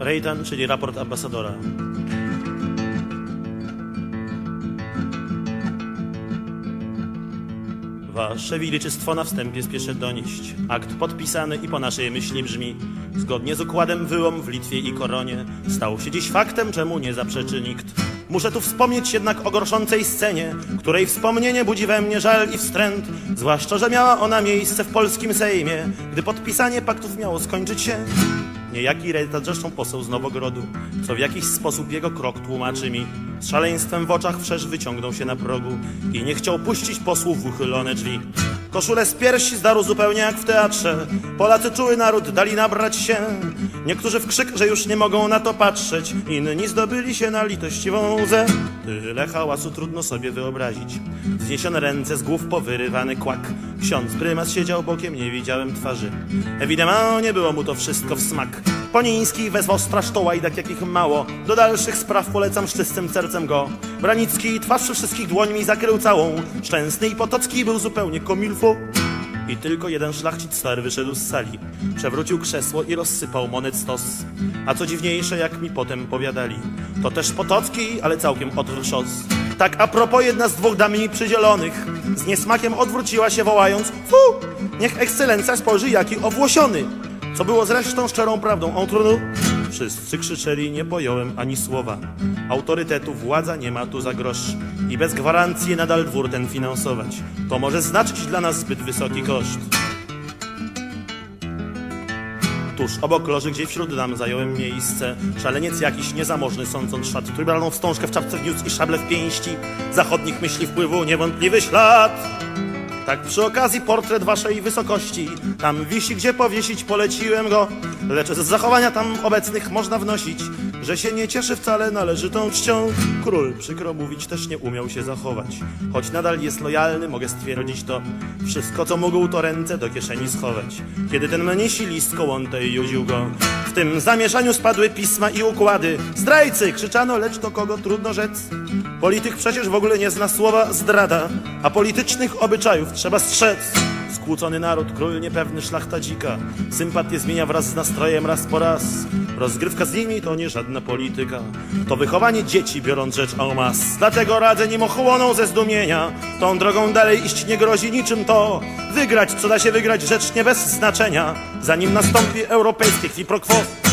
Rejtan, czyli raport ambasadora. Wasze Wielyczystwo na wstępie spieszę donieść. Akt podpisany i po naszej myśli brzmi Zgodnie z układem wyłom w Litwie i Koronie Stał się dziś faktem, czemu nie zaprzeczy nikt Muszę tu wspomnieć jednak o gorszącej scenie Której wspomnienie budzi we mnie żal i wstręt Zwłaszcza, że miała ona miejsce w polskim Sejmie Gdy podpisanie paktów miało skończyć się Niejaki Rejta zresztą poseł z Nowogrodu, co w jakiś sposób jego krok tłumaczy mi. Z szaleństwem w oczach wszerz wyciągnął się na progu i nie chciał puścić posłów w uchylone drzwi. Koszulę z piersi zdarł zupełnie jak w teatrze. Polacy czuły naród, dali nabrać się. Niektórzy w krzyk, że już nie mogą na to patrzeć. Inni zdobyli się na litościwą łzę. Tyle hałasu trudno sobie wyobrazić. Wzniesione ręce z głów powyrywany kłak. Ksiądz prymas siedział bokiem, nie widziałem twarzy. Ewidemment nie było mu to wszystko w smak. Poniński wezwał straż to łajdak jakich mało. Do dalszych spraw polecam z czystym sercem go. Branicki twarz wszystkich dłońmi zakrył całą. Szczęsny i Potocki był zupełnie komilfo. I tylko jeden szlachcic stary wyszedł z sali. Przewrócił krzesło i rozsypał monet stos. A co dziwniejsze, jak mi potem powiadali, to też Potocki, ale całkiem szos. Tak a propos jedna z dwóch dam mi przydzielonych z niesmakiem odwróciła się wołając Fu! Niech ekscelencja spojrzy jaki owłosiony! Co było zresztą szczerą prawdą Ontrunu? Wszyscy krzyczeli, nie pojąłem ani słowa. Autorytetu władza nie ma tu za grosz i bez gwarancji nadal dwór ten finansować. To może znaczyć dla nas zbyt wysoki koszt. Tuż obok loży, gdzie wśród dam zająłem miejsce, szaleniec jakiś niezamożny, sądząc szat, trójbralną wstążkę w czapce wniósł i szable w pięści. Zachodnich myśli wpływu niewątpliwy ślad. Tak przy okazji portret waszej wysokości. Tam wisi, gdzie powiesić poleciłem go. Lecz z zachowania tam obecnych można wnosić Że się nie cieszy wcale należytą czcią. Król, przykro mówić, też nie umiał się zachować. Choć nadal jest lojalny, mogę stwierdzić to. Wszystko co mógł to ręce do kieszeni schować. Kiedy ten mnisi list kołątej judził go. W tym zamieszaniu spadły pisma i układy. Zdrajcy! krzyczano, lecz do kogo trudno rzec? Polityk przecież w ogóle nie zna słowa zdrada, a politycznych obyczajów trzeba strzec. Skłócony naród, król niepewny, szlachta dzika. Sympatię zmienia wraz z nastrojem raz po raz. Rozgrywka z nimi to nie żadna polityka. To wychowanie dzieci, biorąc rzecz en masse. Dlatego radzę nim ochłoną ze zdumienia. Tą drogą dalej iść nie grozi niczym to. Wygrać, co da się wygrać, rzecz nie bez znaczenia. Zanim nastąpi europejskie qui pro quo.